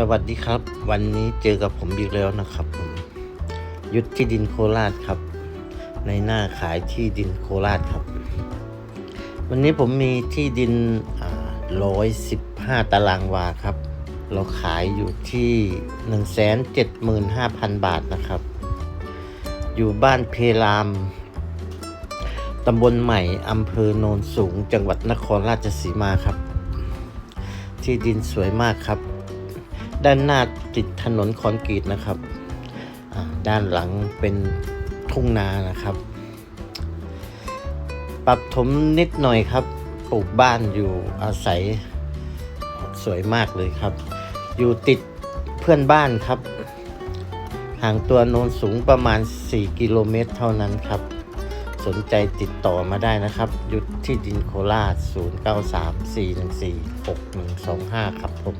สวัสดีครับ วันนี้เจอกับผมอีกแล้วนะครับผมยุทธที่ดินโคราชครับ ในหน้าขายที่ดินโคราชครับ วันนี้ผมมีที่ดินร้อยสิบห้าตารางวาครับ เราขายอยู่ที่หนึ่งแสนเจ็ดหมื่นห้าพันบาทนะครับ อยู่บ้านเพรามตำบลใหม่อำเภอโนนสูง จังหวัดนครราชสีมาครับ ที่ดินสวยมากครับ ด้านหน้าติดถนนคอนกรีตนะครับด้านหลังเป็นทุ่งนานะครับ ปรับถมนิดหน่อยครับปลูกบ้านอยู่อาศัยสวยมากเลยครับ อยู่ติดเพื่อนบ้านครับ ห่างตัวโนนสูงประมาณ 4 กิโลเมตรเท่านั้นครับ สนใจติดต่อมาได้นะครับ ยุทธที่ดินโคราช 0934146125 ครับผม